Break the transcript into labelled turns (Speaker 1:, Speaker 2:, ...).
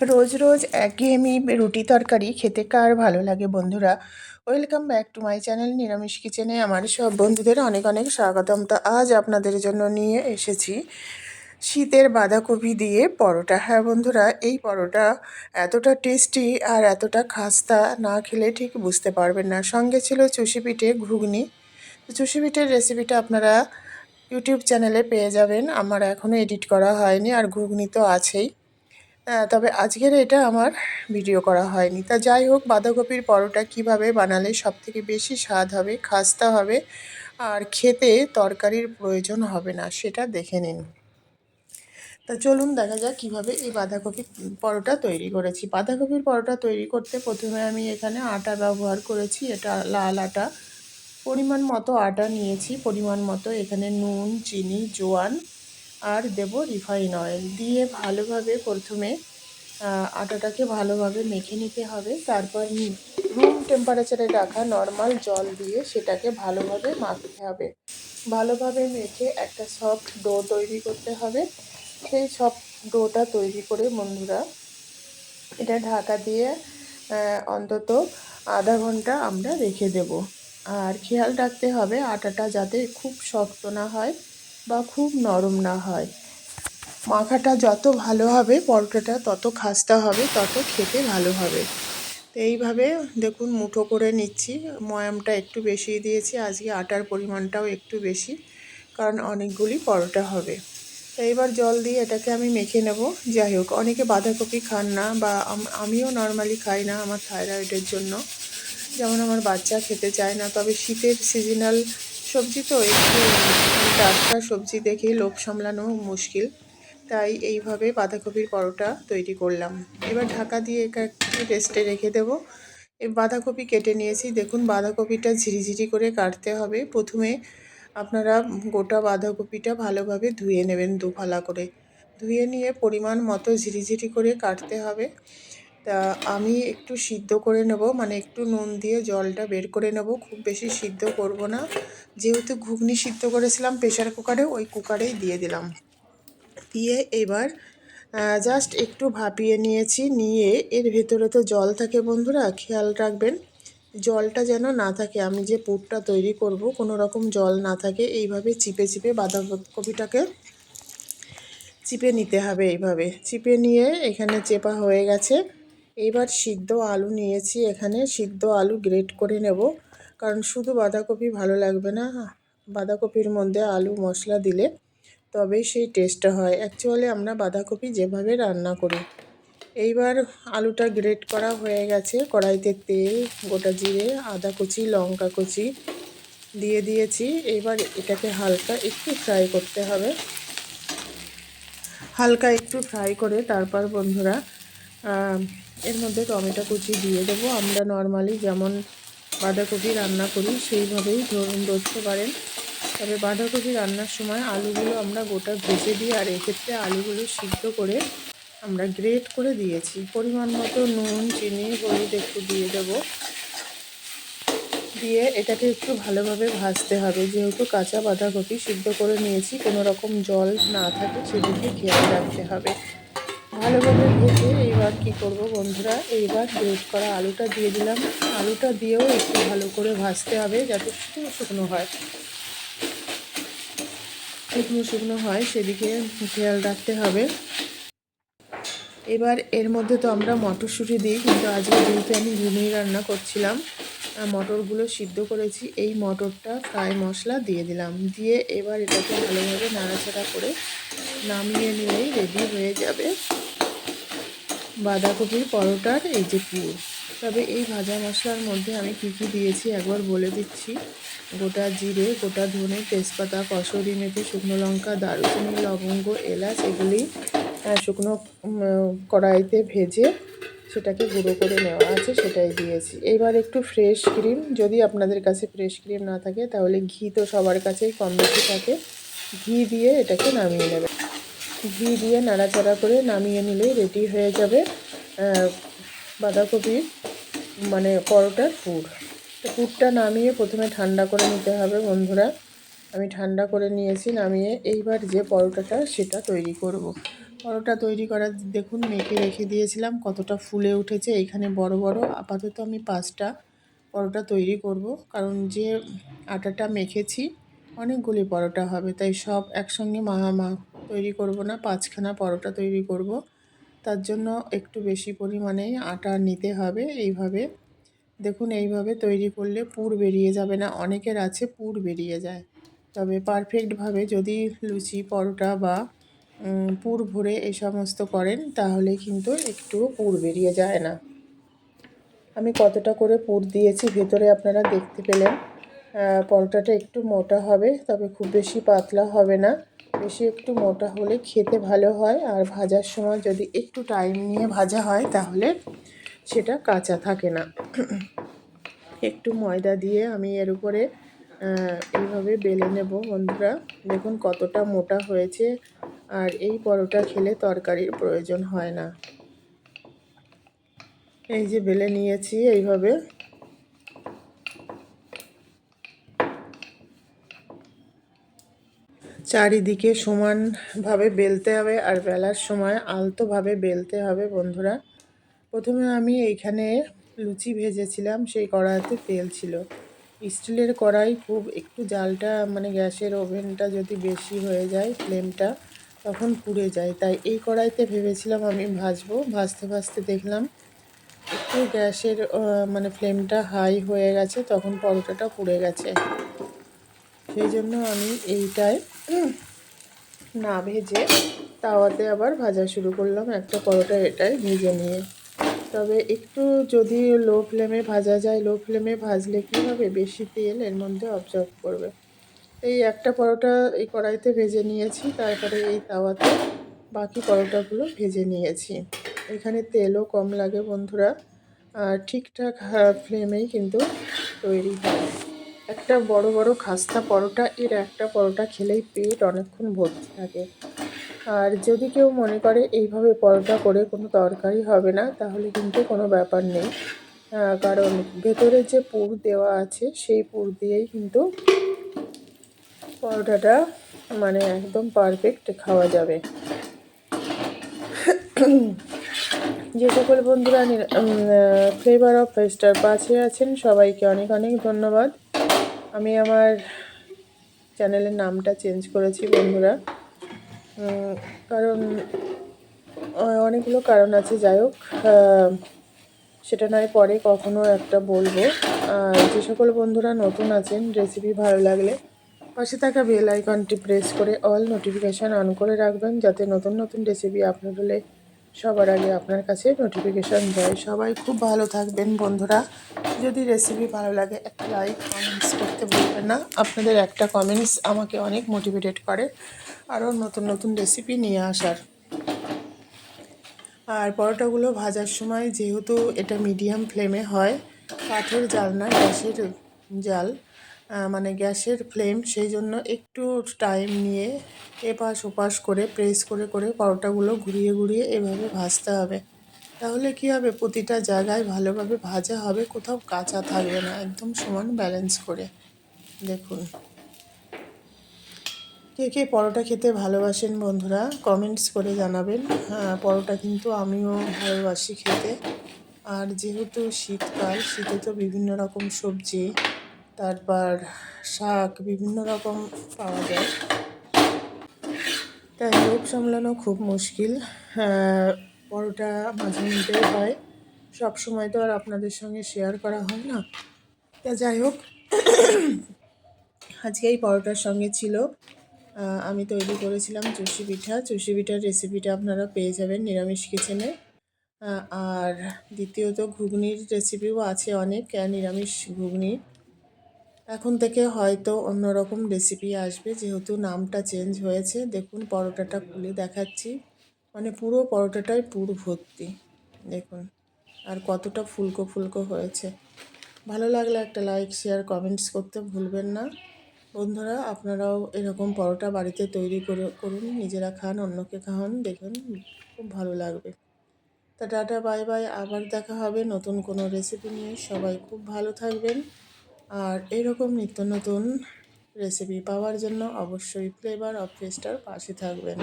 Speaker 1: রোজ রোজ একঘেয়েমি রুটি তরকারি খেতে কার ভালো লাগে বন্ধুরা? Welcome back to my channel নিরামিষ কিচেনে আমার সব বন্ধুদের অনেক অনেক স্বাগতম। তো আজ আপনাদের জন্য নিয়ে এসেছি শীতের বাঁধাকপি দিয়ে পরোটা। হ্যাঁ বন্ধুরা, এই পরোটা এতটা টেস্টি আর এতটা খাস্তা না খেলে ঠিক বুঝতে পারবেন না। সঙ্গে ছিল চুষি পিঠে ঘুগনি। চুষি পিঠের রেসিপিটা আপনারা ইউটিউব চ্যানেলে পেয়ে যাবেন। আমার এখনও এডিট করা হয়নি আর ঘুগনি তো আছেই। তবে আজকের এটা আমার ভিডিও করা হয়নি। তা যাই হোক, বাঁধাকপির পরোটা কীভাবে বানালে সবথেকে বেশি স্বাদ হবে, খাস্তা হবে, আর খেতে তরকারির প্রয়োজন হবে না, সেটা দেখে নিন। তা চলুন দেখা যাক কীভাবে এই বাঁধাকপির পরোটা তৈরি করেছি। বাঁধাকপির পরোটা তৈরি করতে প্রথমে আমি এখানে আটা ব্যবহার করেছি, এটা লাল আটা। পরিমাণ মতো আটা নিয়েছি, পরিমাণ মতো এখানে নুন, চিনি, জোয়ান আর দেব রিফাইন অয়েল দিয়ে ভালোভাবে প্রথমে আটাটাকে ভালোভাবে মেখে নিতে হবে। তারপর রুম টেম্পারেচারে রাখা নর্মাল জল দিয়ে সেটাকে ভালোভাবে মাখতে হবে। ভালোভাবে মেখে একটা সফট ডো তৈরি করতে হবে। সেই সফট ডোটা তৈরি করে বন্ধুরা, এটা ঢাকা দিয়ে অন্তত আধা ঘণ্টা আমরা রেখে দেব। আর খেয়াল রাখতে হবে আটাটা যাতে খুব শক্ত না হয়। খুব নরম না হয়। মাখাটা যত ভালো হবে, পরোটাটা তত খাস্তা হবে, তত খেতে ভালো হবে। তো এইভাবে দেখুন মুঠো করে নিচ্ছি। ময়ামটা একটু বেশি দিয়েছি, আজকে আটার পরিমাণটাও একটু বেশি, কারণ অনেকগুলি পরোটা হবে। তো এবার জল দিয়ে এটাকে আমি মেখে নেব। যাই হোক, অনেকে বাঁধাকপি খান না বা আমিও নর্মালি খাই না আমার থাইরয়েডের জন্য। যেমন আমার বাচ্চা খেতে চায় না, তবে শীতের সিজনাল সবজি তো একটু টাটকা সবজি দেখে লোভ সামলানো মুশকিল, তাই এইভাবে বাঁধাকপির পরোটা তৈরি করলাম। এবার ঢাকা দিয়ে একা একটু রেস্টে রেখে দেবো। এই বাঁধাকপি কেটে নিয়েছি। দেখুন, বাঁধাকপিটা ঝিরিঝিরি করে কাটতে হবে। প্রথমে আপনারা গোটা বাঁধাকপিটা ভালোভাবে ধুয়ে নেবেন দুফালা করে। ধুয়ে নিয়ে পরিমাণ মতো ঝিরিঝিরি করে কাটতে হবে। তা আমি একটু সিদ্ধ করে নেব মানে একটু নুন দিয়ে জলটা বের করে নেব। খুব বেশি সিদ্ধ করব না। যেহেতু ঘুগনি সিদ্ধ করেছিলাম প্রেশার কুকারে, ওই কুকারেই দিয়ে দিলাম। দিয়ে এবার জাস্ট একটু ভাপিয়ে নিয়েছি, নিয়ে এর ভেতরে তো জল থাকে বন্ধুরা, খেয়াল রাখবেন। জলটা যেন না থাকে, আমি যে পুরটা তৈরি করব, কোনো রকম জল না থাকে, এইভাবে চিপে চিপে বাঁধাকপিটাকে চিপে নিতে হবে এইভাবে। চিপে নিয়ে এখানে চেপা হয়ে গেছে। এইবার সিদ্ধ আলু নিয়েছি এখানে। সিদ্ধ আলু গ্রেট করে নেব, কারণ শুধু বাঁধাকপি ভালো লাগবে না। বাঁধাকপির মধ্যে আলু মশলা দিলে তবেই সেই টেস্টটা হয়। অ্যাকচুয়ালি আমরা বাঁধাকপি যেভাবে রান্না করি। এইবার আলুটা গ্রেট করা হয়ে গেছে। কড়াইতে তেল, গোটা জিরে, আদা কুচি, লঙ্কা কুচি দিয়ে দিয়েছি। এবার এটাকে হালকা একটু ফ্রাই করতে হবে। হালকা একটু ফ্রাই করে তারপর বন্ধুরা এর মধ্যে টমেটো কুচি দিয়ে দেবো। আমরা নর্মালি যেমন বাঁধাকপি রান্না করি, সেইভাবেই ধরুন ধরতে পারেন। তবে বাঁধাকপি রান্নার সময় আলুগুলো আমরা গোটা ভেজে দিই আর এক্ষেত্রে আলুগুলো সিদ্ধ করে আমরা গ্রেট করে দিয়েছি। পরিমাণ মতো নুন, চিনি, হলুদ একটু দিয়ে দেবো। দিয়ে এটাকে একটু ভালোভাবে ভাজতে হবে। যেহেতু কাঁচা বাঁধাকপি সিদ্ধ করে নিয়েছি, কোনো রকম জল না থাকে, সেদিকে খেয়াল রাখতে হবে। ভালোভাবে ভেজে এইবার কি করব বন্ধুরা? এইবার গ্রেট করা আলুটা দিয়ে দিলাম। আলুটা দিয়েও একটু ভালো করে ভাজতে হবে যাতে শুকনো শুকনো হয়। শুকনো শুকনো হয়, সেদিকে খেয়াল রাখতে হবে। এবার এর মধ্যে তো আমরা মটরশুঁটি দিই, কিন্তু আজকে যেহেতু আমি ঘুগনি রান্না করছিলাম মটরগুলো সিদ্ধ করেছি, এই মটরটা ফ্রাই মশলা দিয়ে দিলাম। দিয়ে এবার এটাকে ভালোভাবে নাড়াচাড়া করে নামিয়ে নিলেই রেডি হয়ে যাবে। বাঁধাকপির পরোটার এই যে পুর। তবে এই ভাজা মশলার মধ্যে আমি কী কী দিয়েছি একবার বলে দিচ্ছি। গোটা জিরে, গোটা ধনে, তেজপাতা, কসুরি মেথি, শুকনো লঙ্কা, দারুচিনি, লবঙ্গ, এলাচ এগুলি শুকনো কড়াইতে ভেজে সেটাকে গুঁড়ো করে নেওয়া আছে সেটাই দিয়েছি। এবার একটু ফ্রেশ ক্রিম যদি আপনাদের কাছে ফ্রেশ ক্রিম না থাকে তাহলে ঘি তো সবার কাছেই কম বেশি থাকে। ঘি দিয়ে এটাকে নামিয়ে নেবে ঘি দিয়ে নাড়াচাড়া করে নামিয়ে নিলেই রেডি হয়ে যাবে বাঁধাকপির মানে পরোটার পুর। তো পুরটা নামিয়ে প্রথমে ঠান্ডা করে নিতে হবে বন্ধুরা। আমি ঠান্ডা করে নিয়েছি, নামিয়ে এইবার যে পরোটাটা সেটা তৈরি করব। পরোটা তৈরি করার, দেখুন মেখে রেখে দিয়েছিলাম কতটা ফুলে উঠেছে। এইখানে বড় বড়, আপাতত আমি পাঁচটা পরোটা তৈরি করব, কারণ যে আটাটা মেখেছি, অনেকগুলি পরোটা হবে, তাই সব একসঙ্গে মা মা তৈরি করব না, পাঁচখানা পরোটা তৈরি করব। তার জন্য একটু বেশি পরিমাণেই আটা নিতে হবে এইভাবে। দেখুন, এইভাবে তৈরি করলে পুর বেরিয়ে যাবে না, অনেকের আছে পুর বেরিয়ে যায়। তবে পারফেক্টভাবে যদি লুচি, পরোটা বা পুর ভরে এই সমস্ত করেন, তাহলে কিন্তু একটু পুর বেরিয়ে যায় না। আমি কতটা করে পুর দিয়েছি ভেতরে আপনারা দেখতে পেলেন। পরোটাটা একটু মোটা হবে, তবে খুব বেশি পাতলা হবে না। বেশি একটু মোটা হলে খেতে ভালো হয়। আর ভাজার সময় যদি একটু টাইম নিয়ে ভাজা হয়, তাহলে সেটা কাঁচা থাকে না। একটু ময়দা দিয়ে আমি এর উপরে এইভাবে বেলে নেব বন্ধুরা। দেখুন কতটা মোটা হয়েছে। আর এই পরোটা খেলে তরকারির প্রয়োজন হয় না। এই যে বেলে নিয়েছি এইভাবে। চারিদিকে সমানভাবে বেলতে হবে আর বেলার সময় আলতোভাবে বেলতে হবে বন্ধুরা। প্রথমে আমি এইখানে লুচি ভেজেছিলাম, সেই কড়াইতে তেল ছিল। স্টিলের কড়াই খুব একটু জালটা মানে গ্যাসের ওভেনটা যদি বেশি হয়ে যায়, ফ্লেমটা তখন পুড়ে যায়। তাই এই কড়াইতে ভেবেছিলাম আমি ভাজবো। ভাজতে ভাজতে দেখলাম একটু গ্যাসের মানে ফ্লেমটা হাই হয়ে গেছে, তখন পরোটাটা পুড়ে গেছে। সেই জন্য আমি এইটায় না ভেজে তাওয়াতে আবার ভাজা শুরু করলাম। একটা পরোটা এটাই ভেজে নিয়ে। তবে একটু যদি লো ফ্লেমে ভাজা যায়, লো ফ্লেমে ভাজলে কী হবে? বেশি তেল এর মধ্যে অবজর্ভ করবে। এই একটা পরোটা এই কড়াইতে ভেজে নিয়েছি, তারপরে এই তাওয়াতে বাকি পরোটাগুলো ভেজে নিয়েছি। এখানে তেলও কম লাগে বন্ধুরা। আর ঠিকঠাক ফ্লেমেই কিন্তু তৈরি হয়। একটা বড় বড় খাস্তা পরোটা, এর একটা পরোটা খেলেই পেট অনেকক্ষণ ভর্তি থাকে। আর যদি কেউ মনে করে এইভাবে পরোটা করে কোনো তরকারি হবে না, তাহলে কিন্তু কোনো ব্যাপার নেই। কারণ ভেতরে যে পুর দেওয়া আছে, সেই পুর দিয়েই কিন্তু পরোটাটা মানে একদম পারফেক্ট খাওয়া যাবে। যে সকল বন্ধুরা ফ্লেভার অফ ফেস্টার পাশে আছেন, সবাইকে অনেক অনেক ধন্যবাদ। আমি আমার চ্যানেলের নামটা চেঞ্জ করেছি, বন্ধুরা। কারণ অনেকগুলো কারণ আছে। যাই হোক সেটা নয়, পরে কখনো একটা বলব। আর যে সকল বন্ধুরা নতুন আছেন রেসিপি ভালো লাগলে পাশে থাকা বেল আইকনটি প্রেস করে অল নোটিফিকেশান অন করে রাখবেন, যাতে নতুন নতুন রেসিপি আপলোড হলে সবার আগে আপনার কাছে নোটিফিকেশান দেয়। সবাই খুব ভালো থাকবেন বন্ধুরা। যদি রেসিপি ভালো লাগে, একটা লাইক কমেন্টস করতে বলবেন না। আপনাদের একটা কমেন্টস আমাকে অনেক মোটিভেটেড করে আরও নতুন নতুন রেসিপি নিয়ে আসার। আর পরোটাগুলো ভাজার সময় যেহেতু এটা মিডিয়াম ফ্লেমে হয়, কাঠের জাল না, গ্যাসের জাল। মানে গ্যাসের ফ্লেম, সেই জন্য একটু টাইম নিয়ে এপাশ ওপাশ করে প্রেস করে করে পরোটাগুলো ঘুরিয়ে ঘুরিয়ে এভাবে ভাজতে হবে। তাহলে কি হবে? প্রতিটা জায়গায় ভালোভাবে ভাজা হবে, কোথাও কাঁচা থাকবে না, একদম সমান ব্যালেন্স করে। দেখুন। কে কে পরোটা খেতে ভালোবাসেন বন্ধুরা কমেন্টস করে জানাবেন। হ্যাঁ পরোটা কিন্তু আমিও ভালোবাসি খেতে। আর যেহেতু শীতকাল, শীতে তো বিভিন্ন রকম সবজি তারপর শাক বিভিন্ন রকম পাওয়া যায়। তাই লোভ সামলানো খুব মুশকিল। পরোটা মাঝে মধ্যেই হয়। সব সময় তো আর আপনাদের সঙ্গে শেয়ার করা হয় না। তা যাই হোক, আজকে এই পরোটার সঙ্গে ছিল। আমি তৈরি করেছিলাম চুষি পিঠা। চুষি পিঠার রেসিপিটা আপনারা পেয়ে যাবেন নিরামিষ কিচেনে আর দ্বিতীয়ত ঘুগনির রেসিপিও আছে অনেক। নিরামিষ ঘুগনি। এখন থেকে হয়তো অন্যরকম রেসিপি আসবে, যেহেতু নামটা চেঞ্জ হয়েছে। দেখুন, পরোটাটা খুলে দেখাচ্ছি। মানে পুরো পরোটাটাই পুর ভর্তি। দেখুন, আর কতটা ফুলকো ফুলকো হয়েছে। ভালো লাগলে একটা লাইক শেয়ার কমেন্টস করতে ভুলবেন না। বন্ধুরা, আপনারাও এরকম পরোটা বাড়িতে তৈরি করে, করুন। নিজেরা খান, অন্যকে খাওয়ান, দেখুন, খুব ভালো লাগবে। তা টাটা বাই বাই আবার দেখা হবে নতুন কোনো রেসিপি নিয়ে। সবাই খুব ভালো থাকবেন। আর এরকম নিত্য নতুন রেসিপি পাওয়ার জন্য অবশ্যই ফ্লেভার অফ ফেস্টার পাশে থাকবেন।